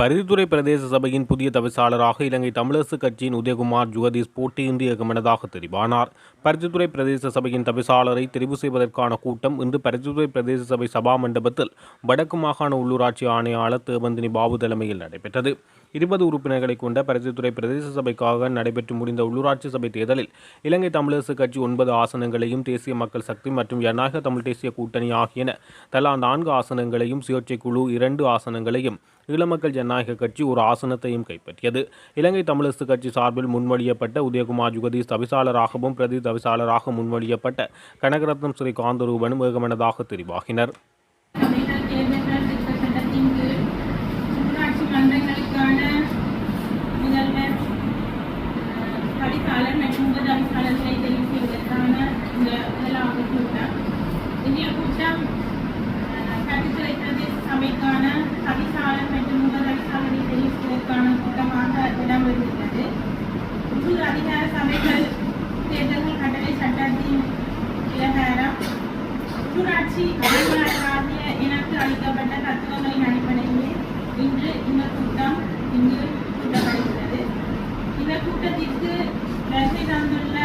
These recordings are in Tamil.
பரிந்துரை பிரதேச சபையின் புதிய தவிசாளராக இலங்கை தமிழரசு கட்சியின் உதயகுமார் ஜுகதீஷ் போட்டியின்றி ஏகமனதாக தெரிவானார். பரிசுத்துறை பிரதேச சபையின் தவிசாளரை தெரிவு செய்வதற்கான கூட்டம் இன்று பரிசுத்துறை பிரதேச சபை சபா மண்டபத்தில் வடக்கு மாகாண உள்ளூராட்சி ஆணையாளர் தேவந்தினி பாபு தலைமையில் நடைபெற்றது. இருபது உறுப்பினர்களை கொண்ட பரிசுத்துறை பிரதேச சபைக்காக நடைபெற்று முடிந்த உள்ளூராட்சி சபை தேர்தலில் இலங்கை தமிழரசு கட்சி ஒன்பது ஆசனங்களையும் தேசிய மக்கள் சக்தி மற்றும் ஜனநாயக தமிழ் தேசிய கூட்டணி ஆகியன தலா நான்கு ஆசனங்களையும் சுயேட்சை குழு இரண்டு ஆசனங்களையும் ஈழமக்கள் ஜனநாயக கட்சி ஒரு ஆசனத்தையும் கைப்பற்றியது. இலங்கை தமிழரசு கட்சி சார்பில் முன்மொழியப்பட்ட உதயகுமார் ஜுகதீஷ் தவிசாளராகவும் பிரதி தவிசாளராக முன்மொழியப்பட்ட கனகரத்னம் ஸ்ரீ காந்தரூபனும் ஏகமனதாக தெரிவாகினர் தமிழர் தேர்தல்கள் திருத்த சட்டத்தின் கீழ் உள்ளாட்சி மன்றங்களுக்கான முதல்வர் அஹ், பதிப்பாளர் மற்றும் உபதவிப்பாளர்களை தெரிவு செய்வதற்கான இந்த முதலாவது கூட்டம் இந்திய கூட்டம் அஹ், கல்வித்துறை பிரதேச சபைக்கான தவிசாளர் மற்றும் உபதவிசாளரை தெரிவு செய்வதற்கான கூட்டமாக இடம்பெறுகிறது உள்ளூர் அதிகார சபைகள் தேர்தல்கள் கட்டளை சட்டத்தின் பிரகாரம் உள்ளூராட்சி அலுவலராகிய எனக்கு அளிக்கப்பட்ட தத்துவங்களின் அடிப்படையில் இன்று இந்த கூட்டம் இங்கு கூட்டப்படுகிறது இந்த கூட்டத்திற்கு வருகை தந்துள்ள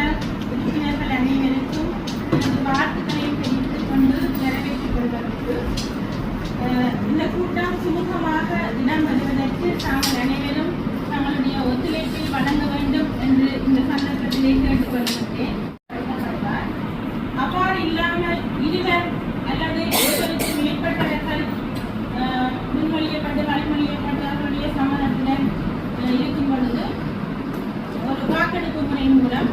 உறுப்பினர்கள் அனைவருக்கும் எனது வாழ்த்துக்களை தெரிவித்துக் கொண்டு நிறைவேற்றிக் கொள்வதற்கு அஹ், இந்த கூட்டம் சுமூகமாக வருவதற்கு தாங்கள் அனைவரும் ஒத்துழைப்பை வழங்க வேண்டும் என்று இந்த சந்தர்ப்பத்திலே கேட்டுக்கொள்கிறேன் அவ்வாறு இல்லாமல் இருவர் அல்லது ஒருவருக்கு மேற்பட்டவர்கள் அஹ், முன்மொழியப்பட்டு வழிமொழியப்பட்டவர்களுடைய சம்மதத்துடன் இருக்கும் பொழுது ஒரு வாக்கெடுப்பு முறை மூலம்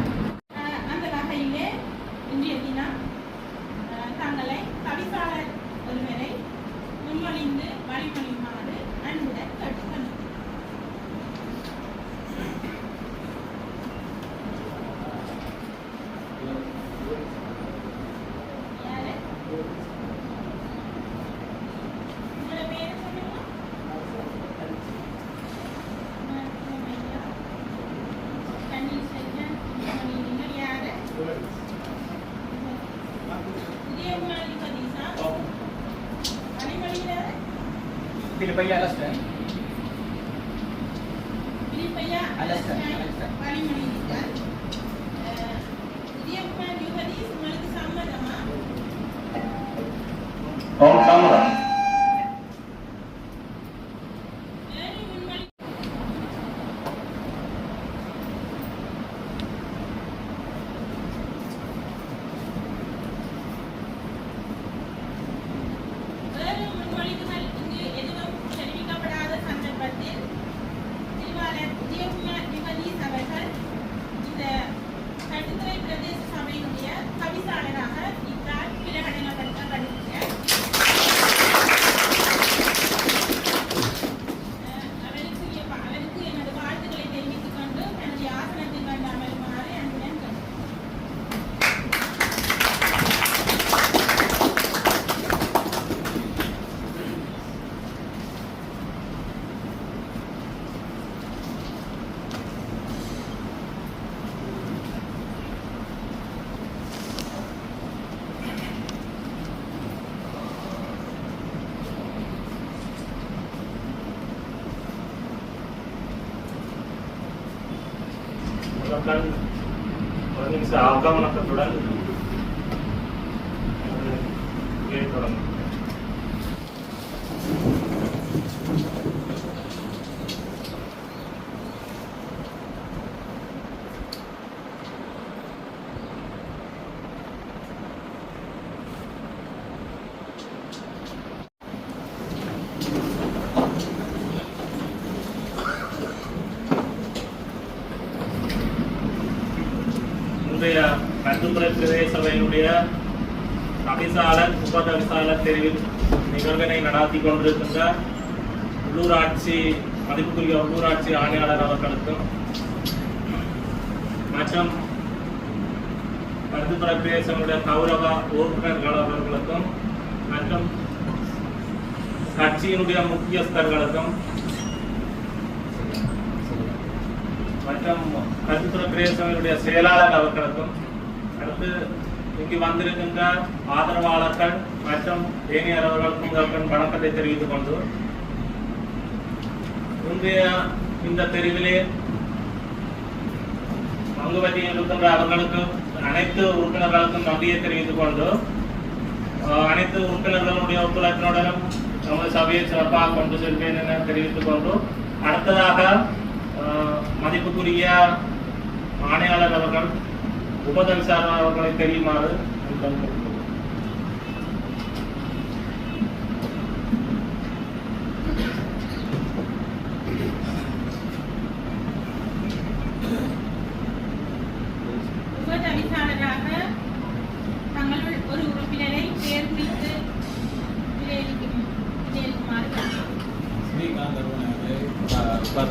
Pilipaya last time. Alasan. last time. Paling menyedihkan. Jadi yang pernah dihadiri semua itu sama dah. Oh, sama lah. Afghan குழந்தைங்க சார் ஆப்கானத்துடன் இன்றைய கட்டுத்துறை பிரதேச சபையினுடைய தவிசாளர் உப தவிசாளர் தெரிவில் நிகழ்வினை நடாத்தி கொண்டிருக்கின்ற உள்ளூராட்சி மதிப்புக்குரிய உள்ளூராட்சி ஆணையாளர் அவர்களுக்கும் மற்றும் கருத்துத்துறை பிரதேசனுடைய கௌரவ உறுப்பினர்கள் அவர்களுக்கும் மற்றும் கட்சியினுடைய முக்கியஸ்தர்களுக்கும் மற்றும் கருத்துத்துறை பிரதேசங்களுடைய செயலாளர் அவர்களுக்கும் அடுத்து இங்கு வந்திருக்கின்ற ஆதரவாளர்கள் மற்றும் ஏனையவர்களுக்கும் அவர்களின் வணக்கத்தை தெரிவித்துக் கொண்டு இன்றைய இந்த தெருவிலே பங்கு பற்றி இருக்கின்ற அவர்களுக்கு அனைத்து உறுப்பினர்களுக்கும் நன்றியை தெரிவித்துக் கொண்டு அனைத்து உறுப்பினர்களுடைய ஒத்துழைப்பினுடனும் நமது சபையை சிறப்பாக கொண்டு செல்வேன் என தெரிவித்துக் கொண்டு அடுத்ததாக மதிப்புக்குரிய ஆணையாளர் அவர்கள் உபதவிசார் அவர்களை தெரியுமாறு Kalau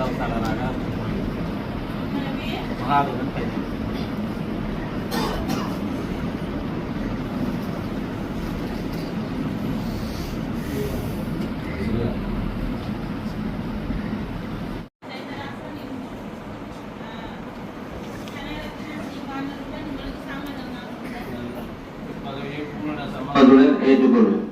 yang pun ada sama, kalau yang itu kalau.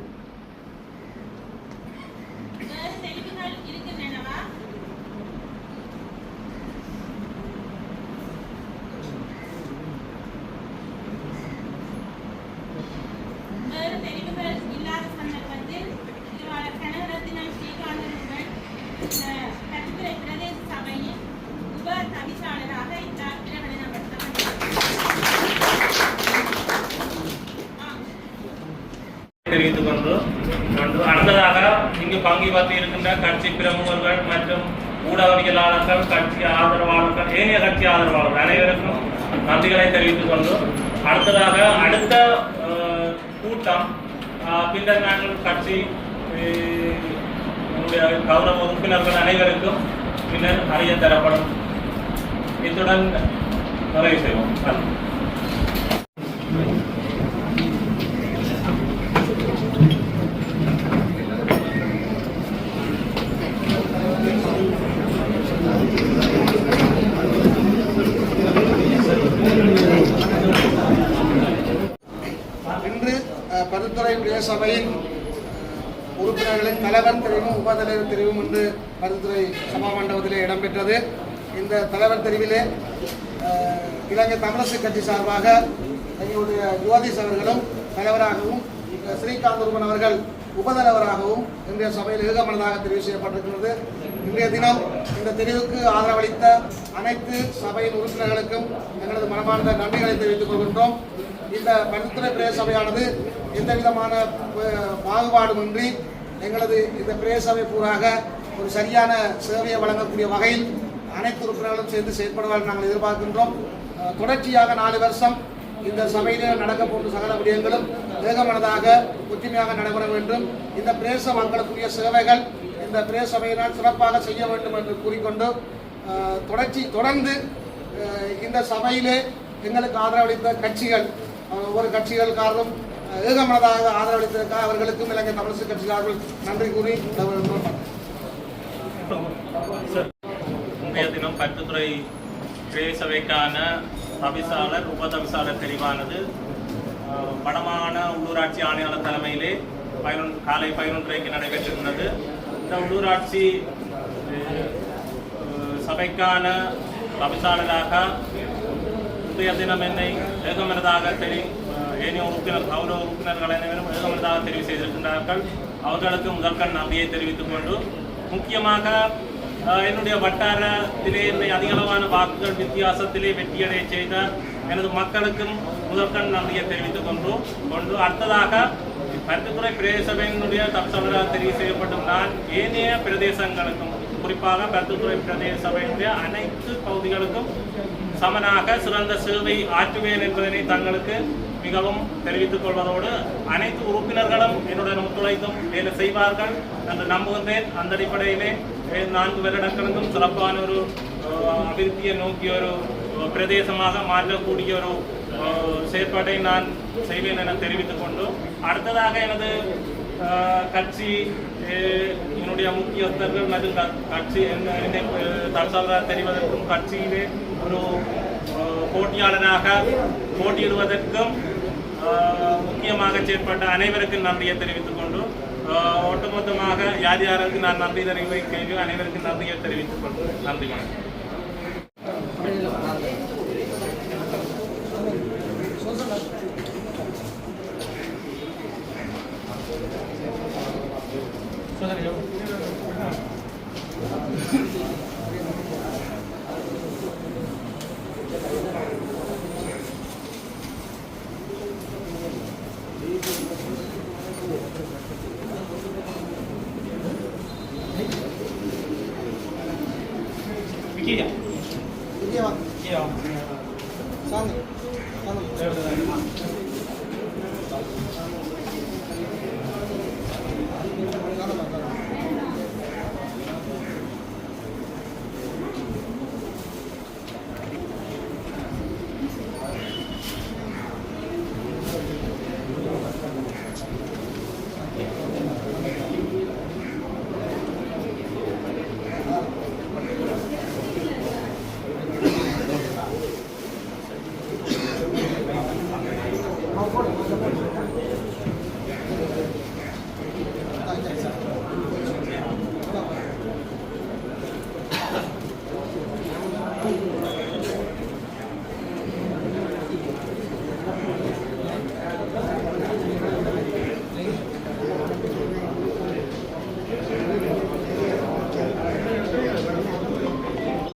இந்த பிரதேச சபையின் உப தவிசாளராக இந்த தெரிவித்துக் கொண்டு அடுத்ததாக இங்கு பங்கு பற்றி இருக்கின்ற கட்சி பிரமுகர்கள் மற்றும் ஊடகவியலாளர்கள் கட்சி ஆதரவாளர்கள் ஏனைய கட்சி ஆதரவாளர்கள் அனைவருக்கும் நன்றிகளை தெரிவித்துக் கொண்டு அடுத்ததாக அடுத்த கூட்டம் பின்னர் நாங்கள் கட்சி அஹ், என்னுடைய கௌரவ உறுப்பினர்கள் அனைவருக்கும் பின்னர் அறிய தரப்படும் இத்துடன் நிறைவு செய்வோம் நன்றி. இன்று பிரதேச சபையின் உறுப்பினர்களின் தலைவர் தெரிவும் உபதலைவர் தெரிவும் என்று பருத்துறை சபா மண்டபத்திலே இடம்பெற்றது. இந்த தலைவர் தெரிவிலே இலங்கை தமிழரசு கட்சி சார்பாக எங்களுடைய ஜோதிஷ் அவர்களும் தலைவராகவும் ஸ்ரீகாந்த் உருவன் அவர்கள் உபதலைவராகவும் இன்றைய சபையில் ஏகமனதாக தெரிவு செய்யப்பட்டிருக்கிறது. இன்றைய தினம் இந்த தெரிவுக்கு ஆதரவளித்த அனைத்து சபையின் உறுப்பினர்களுக்கும் எங்களது மனமார்ந்த நன்றிகளை தெரிவித்துக் கொள்கின்றோம். இந்த பருத்துறை பிரதேச சபையானது எந்த விதமான பாகுபாடுமின்றி எங்களது இந்த பிரதேச பூராக ஒரு சரியான சேவையை வழங்கக்கூடிய வகையில் அனைத்து உறுப்பினர்களும் சேர்ந்து செயற்படுவார்கள் நாங்கள் எதிர்பார்க்கின்றோம். தொடர்ச்சியாக நாலு வருஷம் இந்த சபையிலே நடக்க போன்ற சகல விடயங்களும் வேகமனதாக ஒற்றுமையாக நடைபெற வேண்டும். இந்த பிரேச மக்களுக்குரிய சேவைகள் இந்த பிரேசபையினால் சிறப்பாக செய்ய வேண்டும் என்று கூறிக்கொண்டு தொடர்ச்சி தொடர்ந்து இந்த சபையிலே எங்களுக்கு ஆதரவளித்த கட்சிகள் ஒவ்வொரு கட்சிகளுக்காரரும் ஏகமனதாக ஆதரவளித்ததற்காக அவர்களுக்கும் இலங்கை தமிழரசு கட்சிக்காரர்கள் நன்றி கூறி முந்தைய தினம் பட்டுத்துறை பிரதேசவைக்கான தவிசாளர் உபதவிசாளர் தெரிவானது தெளிவானது வடமாகாண உள்ளூராட்சி ஆணையாளர் தலைமையிலே பதினொன்று காலை பதினொன்றரைக்கு நடைபெற்றிருந்தது. இந்த உள்ளூராட்சி சபைக்கான தவிசாளராக முந்தைய தினம் என்னை ஏகமனதாக தெரி ஏனைய உறுப்பினர் கௌரவ உறுப்பினர்கள் அனைவரும் எழுதமனதாக தெரிவு செய்திருக்கின்றார்கள். அவர்களுக்கு முதற்கண் நன்றியை தெரிவித்துக் கொண்டு முக்கியமாக என்னுடைய வட்டாரத்திலே என்னை அதிகளவான வாக்குகள் வித்தியாசத்திலே வெற்றியடைய செய்த எனது மக்களுக்கும் முதற்கண் நன்றியை தெரிவித்துக் கொண்டு கொண்டு அடுத்ததாக பருத்துத்துறை பிரதேச சபையினுடைய தற்சவராக தெரிவு செய்யப்படும் நான் ஏனைய பிரதேசங்களுக்கும் குறிப்பாக பருத்துத்துறை பிரதேச சபையினுடைய அனைத்து பகுதிகளுக்கும் சமனாக சிறந்த சேவை ஆற்றுவேன் என்பதனை தங்களுக்கு மிகவும் தெரிவித்துக் கொள்வதோடு அனைத்து உறுப்பினர்களும் என்னுடன் ஒத்துழைத்தும் வேலை செய்வார்கள். என்று நம்புகின்றேன் அந்த அடிப்படையிலே நான்கு வருடங்களுக்கும் சிறப்பான ஒரு அபிவிருத்தியை நோக்கிய ஒரு பிரதேசமாக மாற்றக்கூடிய ஒரு செயற்பாட்டை நான் செய்வேன் என தெரிவித்துக் கொண்டு அடுத்ததாக எனது கட்சி என்னுடைய முக்கியஸ்தர்கள் மற்றும் கட்சி என்ன- என்னை தற்சாலராக தெரிவதற்கும் கட்சியிலே ஒரு போட்டியாளராக போட்டியிடுவதற்கும் முக்கியமாக செயற்பட்ட அனைவருக்கும் நன்றியை தெரிவித்துக் கொண்டு ஒட்டுமொத்தமாக யார் யாருக்கு நான் நன்றி தெரிவிக்கிறேன் அனைவருக்கும் நன்றியை தெரிவித்துக் கொண்டு நன்றி வணக்கம். 你去呀？你去吗？去呀。